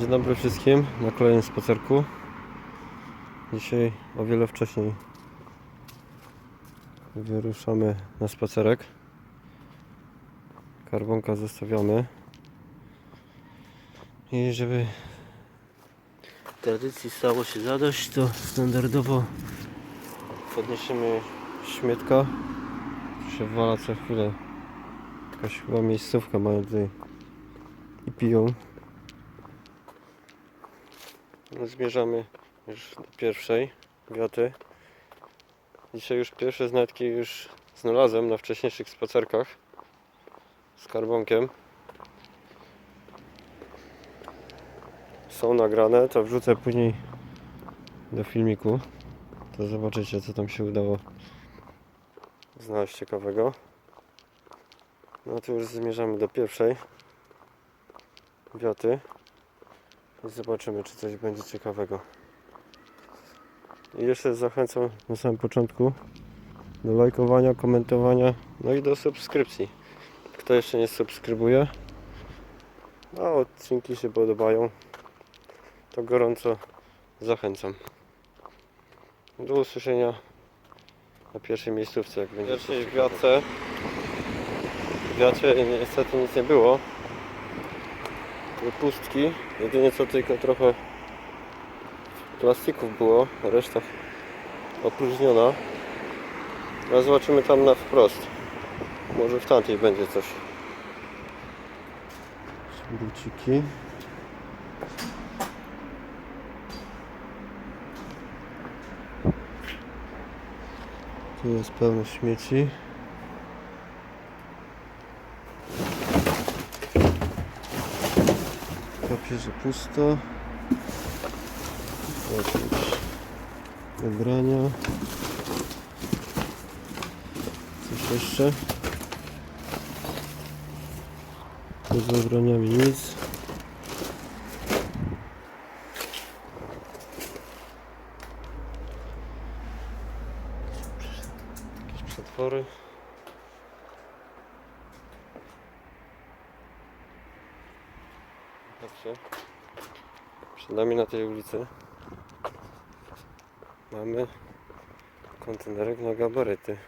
Dzień dobry wszystkim na kolejnym spacerku. Dzisiaj o wiele wcześniej wyruszamy na spacerek. Karbonka zostawiamy. I żeby tradycji stało się zadość, to standardowo podniesiemy śmietka. Się wala co chwilę. Jakaś chyba miejscówka mają tutaj i piją. No, zmierzamy już do pierwszej wioty. Dzisiaj już pierwsze znatki już znalazłem na wcześniejszych spacerkach z karbonkiem. Są nagrane, to wrzucę później do filmiku. To zobaczycie co tam się udało znaleźć ciekawego. No tu już zmierzamy do pierwszej wioty. I zobaczymy, czy coś będzie ciekawego. I jeszcze zachęcam na samym początku do lajkowania, komentowania, no i do subskrypcji. Kto jeszcze nie subskrybuje, a odcinki się podobają, to gorąco zachęcam. Do usłyszenia na pierwszej miejscówce, jak będzie. Pierwszej wiace, wiacie niestety nic nie było pustki. Jedynie co tylko trochę plastików było, reszta opróżniona. A zobaczymy tam na wprost. Może w tamtej będzie coś. Druciki. Tu jest pełno śmieci. razie, pusto. Jakieś ubrania. Coś jeszcze. Poza ubraniami nic. Jakieś przetwory. samochodami na tej ulicy. Mamy kontenerek na gabaryty.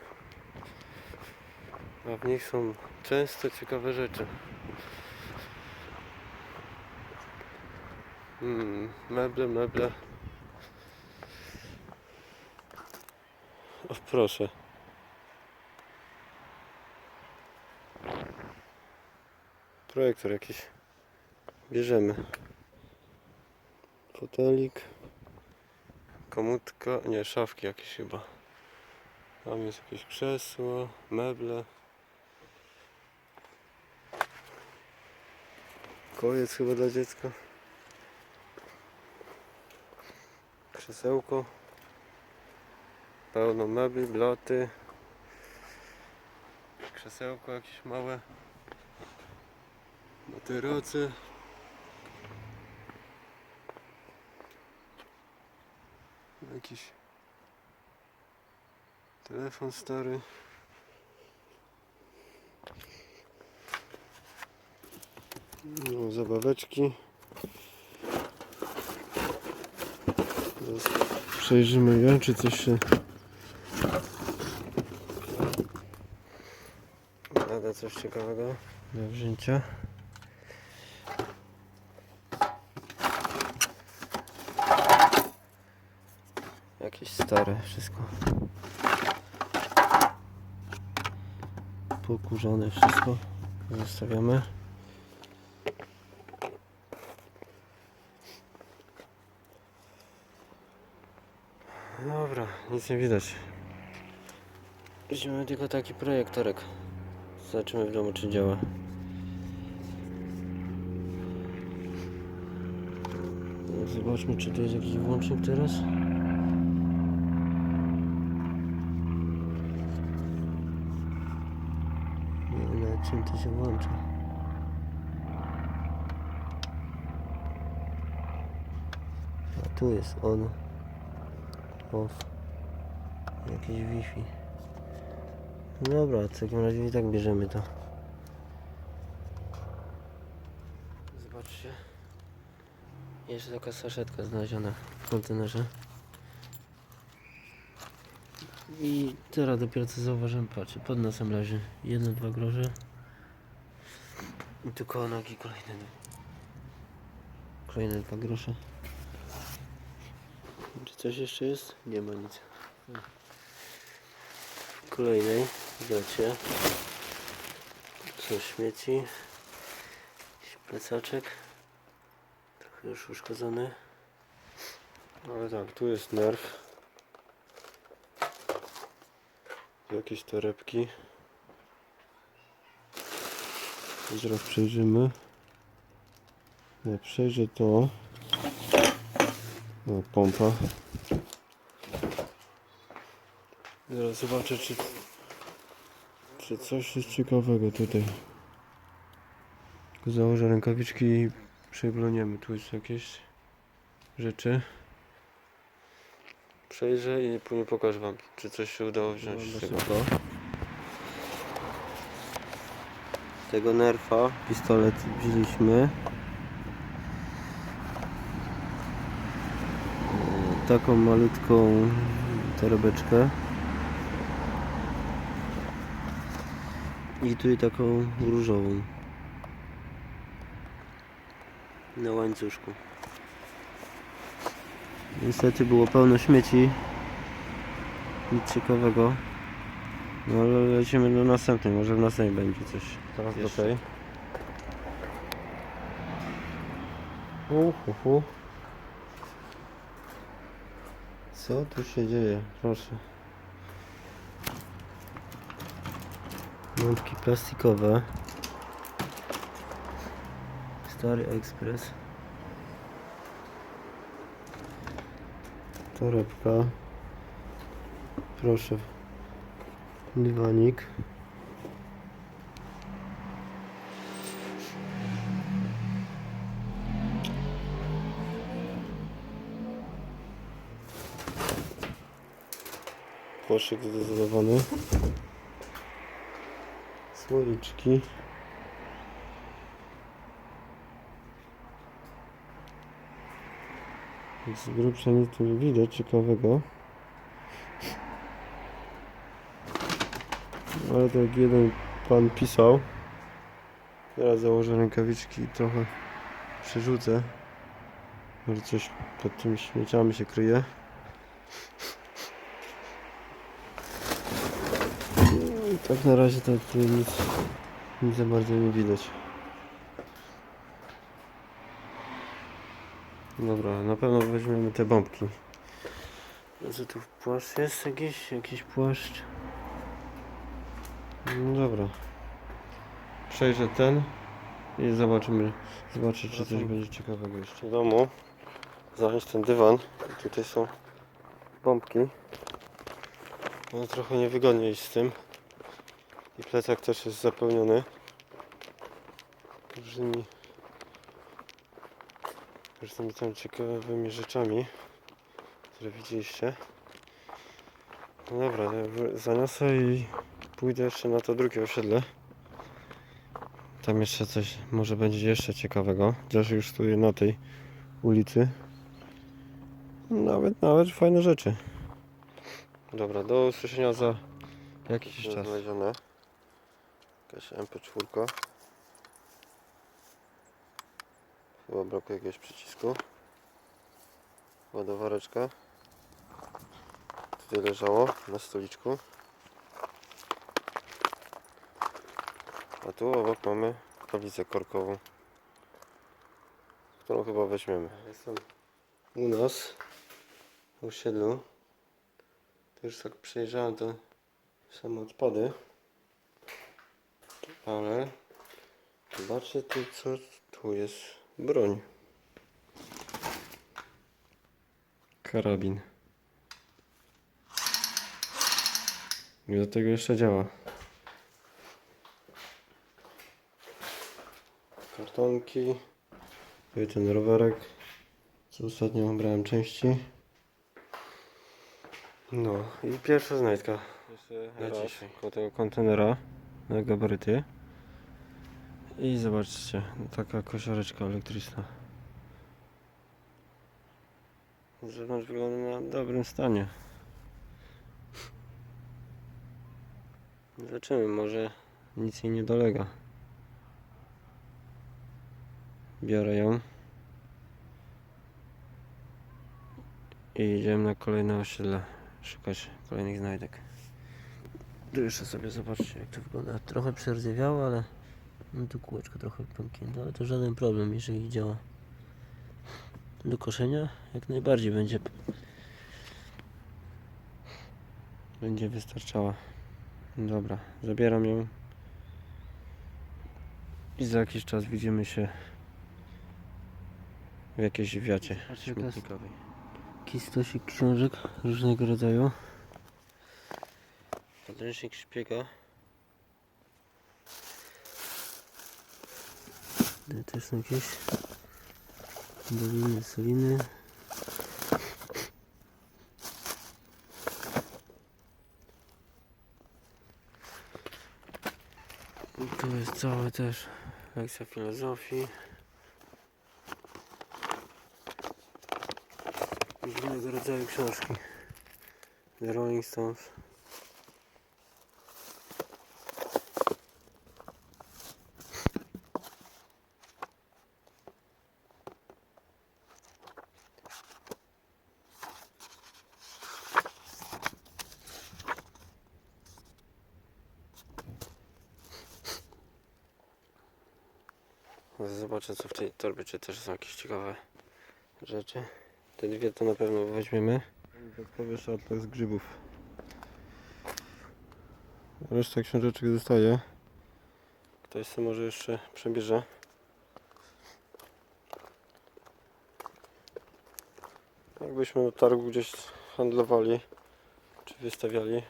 A w nich są często ciekawe rzeczy. Hmm, meble, meble. O proszę. Projektor jakiś. Bierzemy fotelik, komutka, nie, szafki jakieś chyba. Tam jest jakieś krzesło, meble. Kojec chyba dla dziecka. Krzesełko. Pełno mebli, blaty. Krzesełko jakieś małe. Motyrocy. jakiś telefon stary. No, zabaweczki. Przejrzymy ją, czy coś się... Nada coś ciekawego do wzięcia. stare wszystko. Pokurzone wszystko. Zostawiamy. Dobra, nic nie widać. Widzimy tylko taki projektorek. Zobaczymy w domu czy działa. Zobaczmy czy to jest jakiś włącznik teraz. czym to się włącza. A tu jest on. Off. Jakieś Wi-Fi. Dobra, w takim razie i tak bierzemy to. Zobaczcie. Jeszcze taka saszetka znaleziona w kontenerze. I teraz dopiero co zauważyłem, patrzę, pod nosem leży jedno, dwa groże. I tu koło nogi kolejne dwa. Kolejne dwa grosze. Czy coś jeszcze jest? Nie ma nic. W kolejnej gacie są śmieci. Jakiś plecaczek. Trochę już uszkodzony. Ale tak, tu jest nerw. Jakieś torebki. Zaraz przejrzymy. Nie, przejrzę to. O, pompa. Zaraz zobaczę, czy, czy coś jest ciekawego tutaj. Tylko założę rękawiczki i przeglądniemy. Tu jest jakieś rzeczy. Przejrzę i później pokażę wam, czy coś się udało wziąć z tego. Tego nerfa, pistolet wzięliśmy. E, Taką malutką torebeczkę. I tu taką różową. Na łańcuszku. Niestety było pełno śmieci. Nic ciekawego. No ale lecimy do następnej, może w następnej będzie coś. Teraz do tej. Uhuhu. Co tu się dzieje? Proszę. Lampki plastikowe. Stary ekspres. Torebka. Proszę. Dywanik. Koszyk zdecydowany. Słoiczki. Z grubsza nic tu nie widać ciekawego. Ale tak jeden pan pisał. Teraz założę rękawiczki i trochę przerzucę. Może coś pod tymi śmieciami się kryje. No i tak na razie to tu nic, nic za bardzo nie widać. Dobra, na pewno weźmiemy te bombki. Co tu płaszcz jest jakiś? Jakiś płaszcz? No dobra. Przejrzę ten i zobaczymy, zobaczę czy coś będzie ciekawego jeszcze. W domu zająć ten dywan i tutaj są bombki. No trochę niewygodnie iść z tym. I plecak też jest zapełniony różnymi różnymi tam ciekawymi rzeczami, które widzieliście. No dobra, ja zaniosę i pójdę jeszcze na to drugie osiedle. Tam jeszcze coś może będzie jeszcze ciekawego. Chociaż już tu na tej ulicy. Nawet, nawet fajne rzeczy. Dobra, do usłyszenia za jakiś czas. Znalezione. Jakaś MP4. Chyba brakuje jakiegoś przycisku. Ładowareczka. Tutaj leżało na stoliczku. A tu obok mamy tablicę korkową, którą chyba weźmiemy. Jestem u nas w osiedlu. To już tak przejrzałem to same odpady. Ale zobaczcie tu co tu jest. Broń. Karabin. I do tego jeszcze działa. Kartonki. Tu ten rowerek. Co ostatnio brałem części. No i pierwsza znajdka. Na dzisiaj. Koło tego kontenera na gabaryty. I zobaczcie, taka kosiareczka elektryczna. Z zewnątrz wygląda na dobrym stanie. Zobaczymy, może nic jej nie dolega. Biorę ją. I idziemy na kolejne osiedle szukać kolejnych znajdek. Tu jeszcze sobie zobaczcie jak to wygląda. Trochę przerdzewiało, ale no tu kółeczko trochę pęknięte, ale to żaden problem, jeżeli działa do koszenia, jak najbardziej będzie będzie wystarczała. Dobra, zabieram ją i za jakiś czas widzimy się w jakiejś wiacie śmietnikowej. Kistosik książek różnego rodzaju. Podręcznik szpiega. Tutaj też są jakieś doliny, soliny. I tu jest całe też lekcja filozofii. Różnego rodzaju książki. The Rolling Stones. Zobaczę co w tej torbie, czy też są jakieś ciekawe rzeczy. Te dwie to na pewno weźmiemy. Dodatkowy szarpak z grzybów. Reszta książeczek zostaje. Ktoś sobie może jeszcze przebierze. Jakbyśmy na targu gdzieś handlowali, czy wystawiali,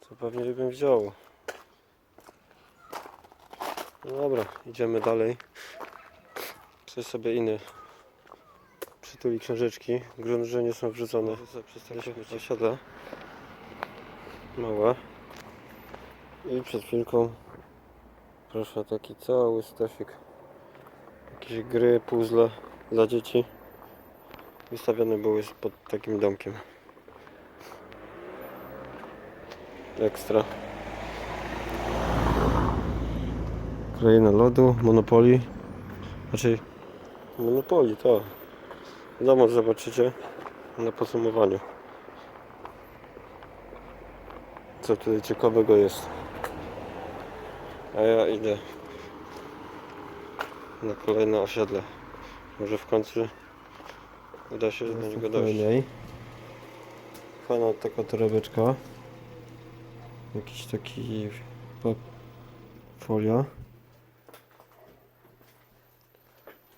to pewnie bym wziął. No dobra, idziemy dalej. Coś sobie inny przytuli książeczki. Grunt, że nie są wrzucone osiadle. Małe. I przed chwilką proszę taki cały stosik. Jakieś gry, puzzle dla dzieci. Wystawione były pod takim domkiem. Ekstra. Kraina lodu, Monopoly. Znaczy Monopoly, to. Wiadomo, zobaczycie na podsumowaniu. Co tutaj ciekawego jest. A ja idę na kolejne osiedle. Może w końcu uda się do niego dojść. Fajna taka torebeczka. Jakiś taki folia.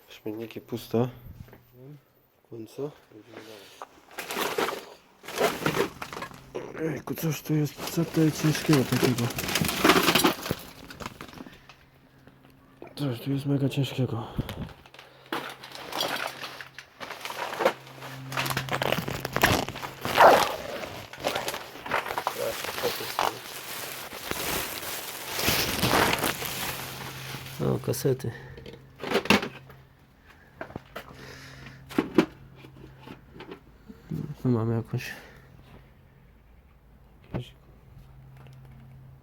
Śmietniki puste. W końcu. Ejku, coś tu jest, co to jest ciężkiego takiego? Coś tu jest mega ciężkiego. O, kasety. Tu mamy jakąś jakąś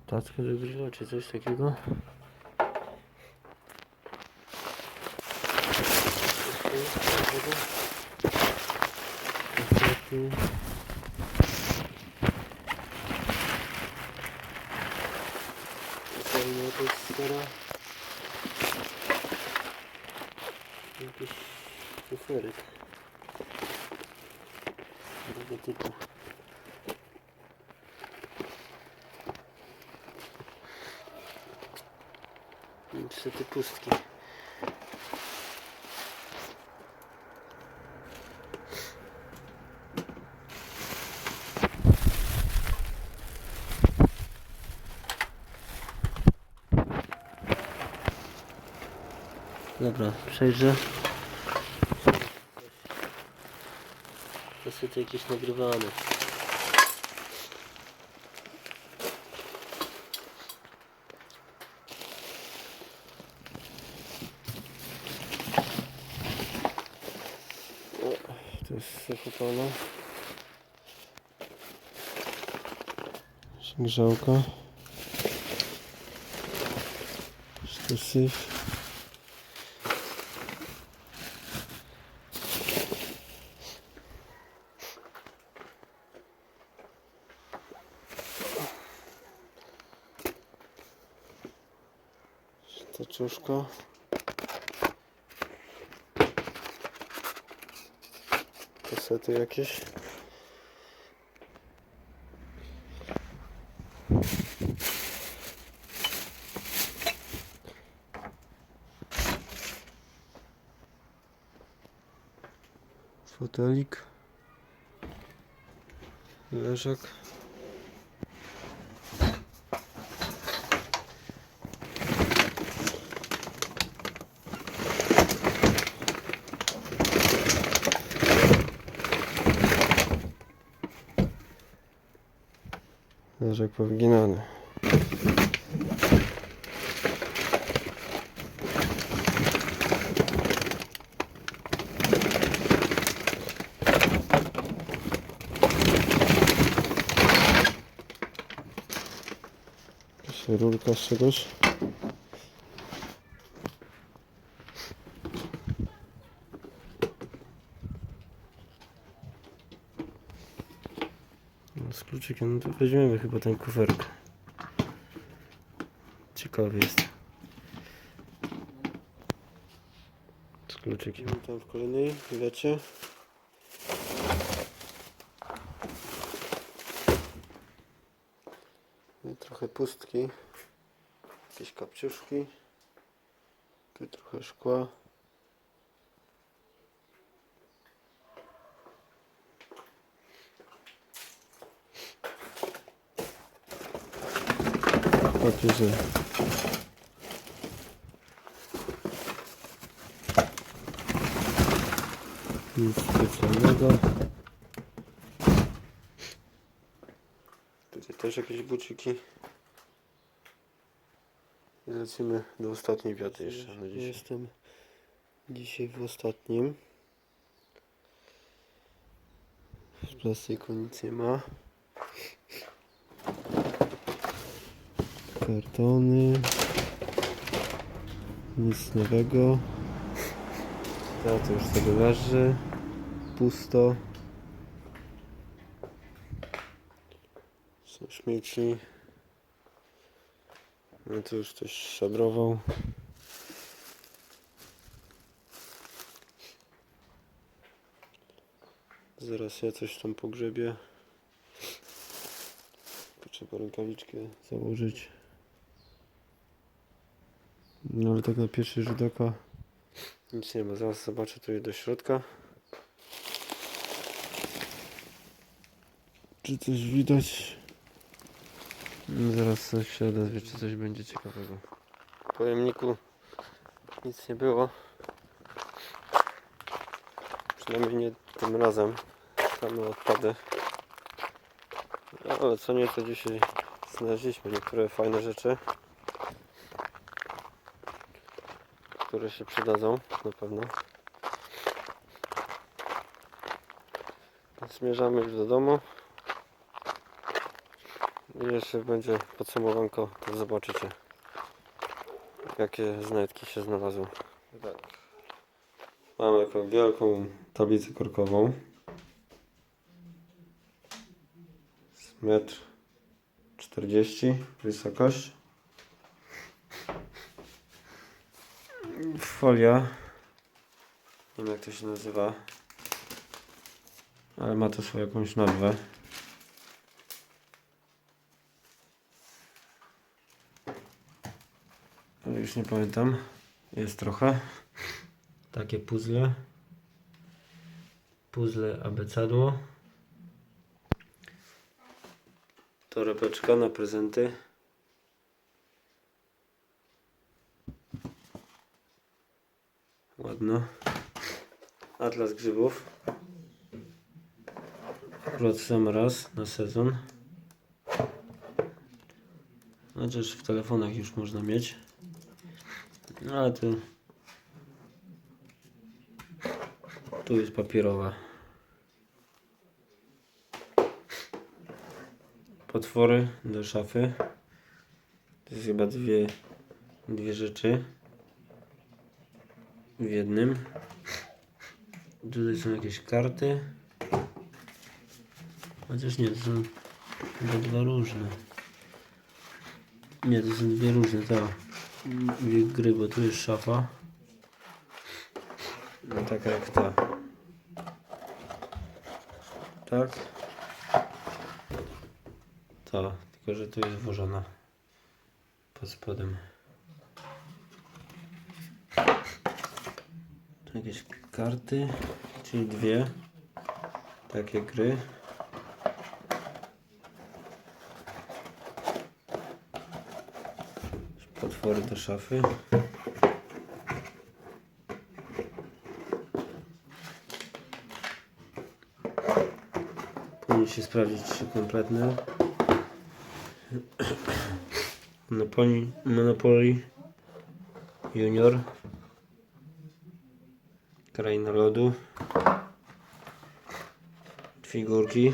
tackę do grilla, czy coś takiego. Kasety. Kolejna to jest stara. Jakiś cyferek. Tego typu. Niestety pustki. Dobra, przejrzę. Kasety jakieś nagrywane. O, tu To jest syfotona. Grzałka. To syf. Kasety jakieś. Fotelik. Leżak. Leżak powyginany. Jakaś rurka z czegoś. No, z kluczykiem, no to weźmiemy chyba ten kuferek. Ciekawy jest. Z kluczykiem. Tam w kolejnej lecie. I trochę pustki. Jakieś kapciuszki. Tu trochę szkła. papierze. Nic specjalnego. Tutaj też jakieś buciki. I lecimy do ostatniej wiaty jeszcze na dzisiaj. Jestem dzisiaj w ostatnim. W plastiku nic nie ma. kartony nic nowego to, to już sobie leży pusto są śmieci no to już ktoś szabrował zaraz ja coś tam pogrzebię trzeba rękawiczkę założyć no ale tak na pierwszy rzut oka nic nie ma. Zaraz zobaczę tutaj do środka. Czy coś widać? Zaraz coś się odezwie, czy coś będzie ciekawego. W pojemniku nic nie było. Przynajmniej nie tym razem. Same odpady. No, ale co nieco dzisiaj znaleźliśmy niektóre fajne rzeczy. które się przydadzą na pewno. Zmierzamy już do domu. Jeszcze będzie podsumowanko, to zobaczycie jakie znajdki się znalazły. Tak. Mamy taką wielką tablicę korkową. Z metr 40 wysokość. folia. Nie wiem jak to się nazywa. Ale ma to swoją jakąś nazwę. Już nie pamiętam. Jest trochę. Takie puzzle. Puzzle abecadło. Torebeczka na prezenty. Ładno. Atlas grzybów. Akurat sam raz na sezon. Chociaż w telefonach już można mieć. No ale tu... Tu jest papierowa. Potwory do szafy. To jest chyba dwie, dwie rzeczy w jednym. Tutaj są jakieś karty. Chociaż nie, to są chyba dwa różne. Nie, to są dwie różne, to. Gry, bo tu jest szafa. No taka jak ta. Tak. Ta, tylko że tu jest włożona pod spodem. Tu jakieś karty, czyli dwie takie gry. Potwory do szafy. Powinien się sprawdzić, czy kompletne. Monopoly, Monopoly Junior. Kraina lodu. Figurki.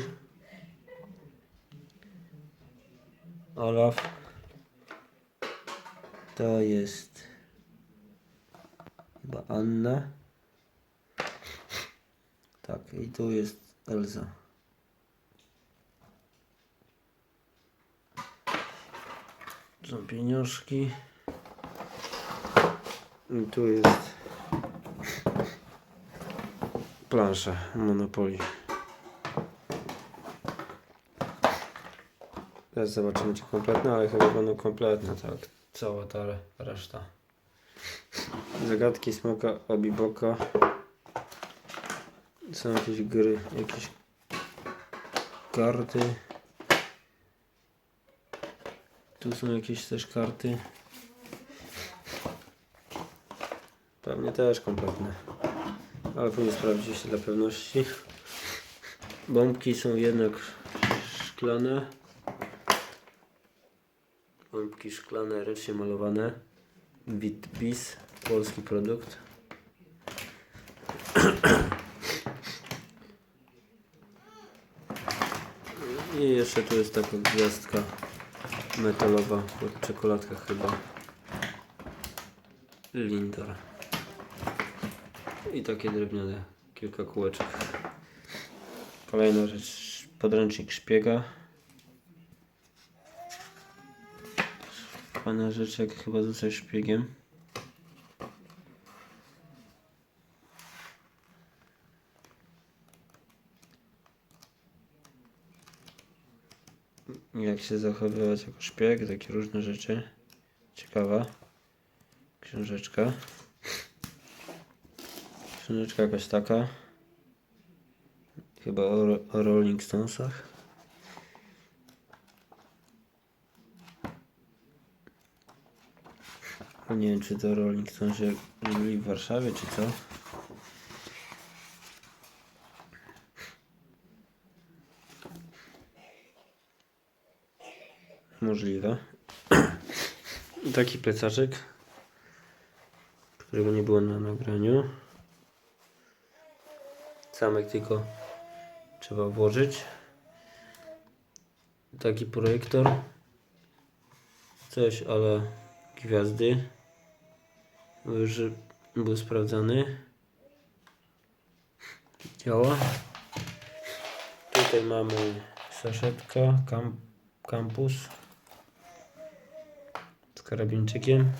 Olaf. To jest chyba Anna. Tak, i tu jest Elza. Są pieniążki. I tu jest plansza Monopoly. Teraz zobaczymy czy kompletne, ale chyba będą kompletne, tak. Cała ta reszta. Zagadki smoka Obiboka. Są jakieś gry, jakieś karty. Tu są jakieś też karty. Pewnie też kompletne. Ale powinien sprawdzić jeszcze dla pewności. Bombki są jednak szklane. Bombki szklane, ręcznie malowane. Bitbis, polski produkt. I jeszcze tu jest taka gwiazdka metalowa w czekoladkach chyba. Lindor. I takie drewniane, kilka kółeczek. Kolejna rzecz, podręcznik szpiega. Fajna rzecz, jak chyba zostać szpiegiem. Jak się zachowywać jako szpieg, takie różne rzeczy. Ciekawa książeczka. Książeczka jakaś taka. Chyba o, o Rolling Stonesach. Nie wiem, czy to Rolling Stonesi byli w Warszawie, czy co. Możliwe. Taki plecaczek, którego nie było na nagraniu. Zamek tylko trzeba włożyć. Taki projektor. Coś, ale gwiazdy. Już był sprawdzany. Działa. Tutaj mamy saszetka, kam, kampus z karabinczykiem.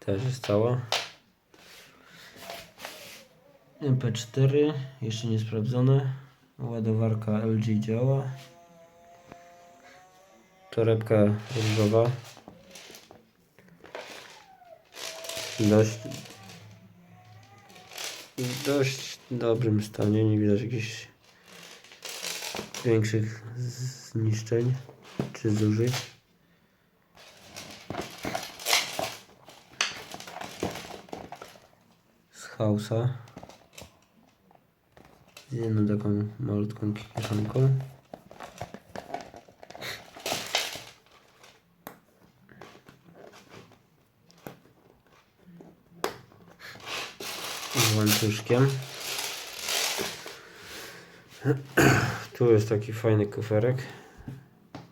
Też jest cała. MP4 jeszcze nie sprawdzone. Ładowarka LG działa. Torebka różowa. Dość w dość dobrym stanie. Nie widać jakichś większych zniszczeń czy zużyć. Z hausa. Z jedną taką malutką kieszonką. Z łańcuszkiem. Tu jest taki fajny kuferek.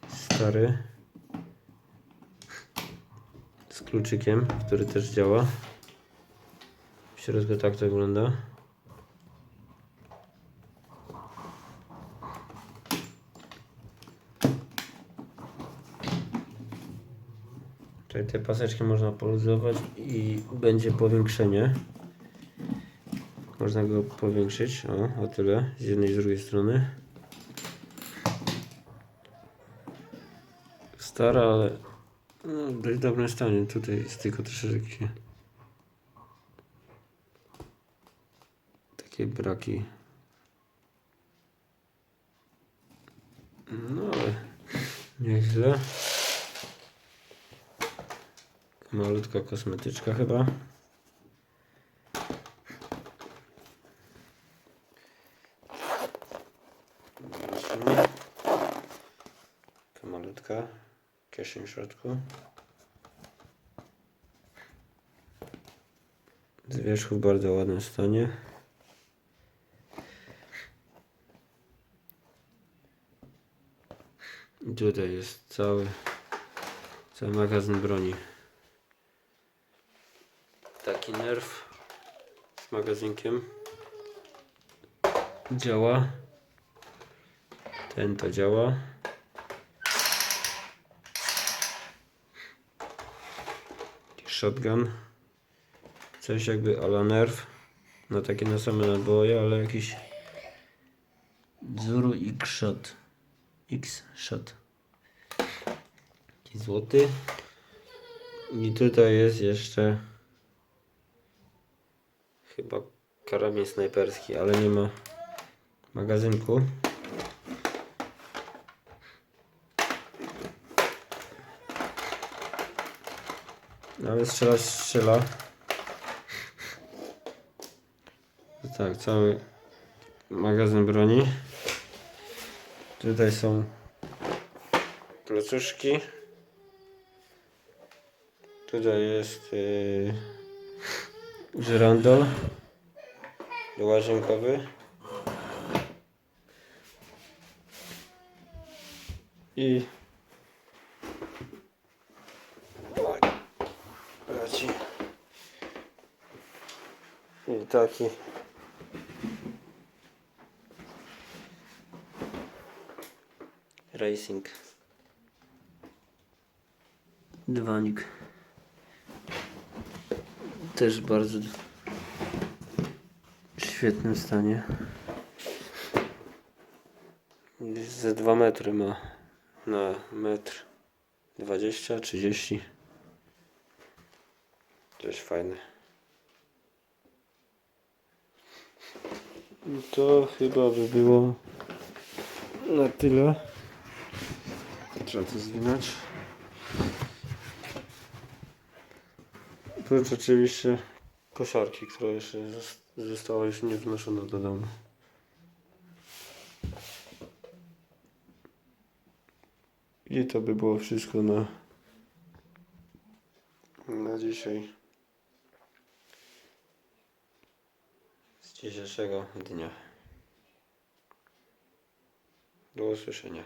Stary. Z kluczykiem, który też działa. W środku tak to wygląda. Te paseczki można poluzować i będzie powiększenie. Można go powiększyć, o, o tyle, z jednej i z drugiej strony. Stara, ale no, w dość dobrym stanie. Tutaj jest tylko troszeczkę takie braki. No ale nieźle. Malutka kosmetyczka chyba. Zobaczymy. To malutka w środku. Z wierzchu w bardzo ładnym stanie. I tutaj jest cały, cały magazyn broni. Taki nerw z magazynkiem działa. Ten to działa. Shotgun. Coś jakby ala nerw. No takie na same naboje, ale jakiś Zuru X-Shot. X-Shot. Taki złoty. I tutaj jest jeszcze chyba karabin snajperski, ale nie ma magazynku. No, Ale strzela, strzela. Tak, cały magazyn broni. Tutaj są placuszki. Tutaj jest yy, żyrandol łazienkowy. I I taki racing. Dywanik też bardzo w świetnym stanie. Gdzieś ze 2 metry ma. Na metr 20, 30 też fajne I to chyba by było na tyle trzeba to zwinąć Oprócz oczywiście kosiarki, która jeszcze zos- została nie wnoszona do domu. I to by było wszystko na, na dzisiaj. Dzisiejszego dnia. Do usłyszenia.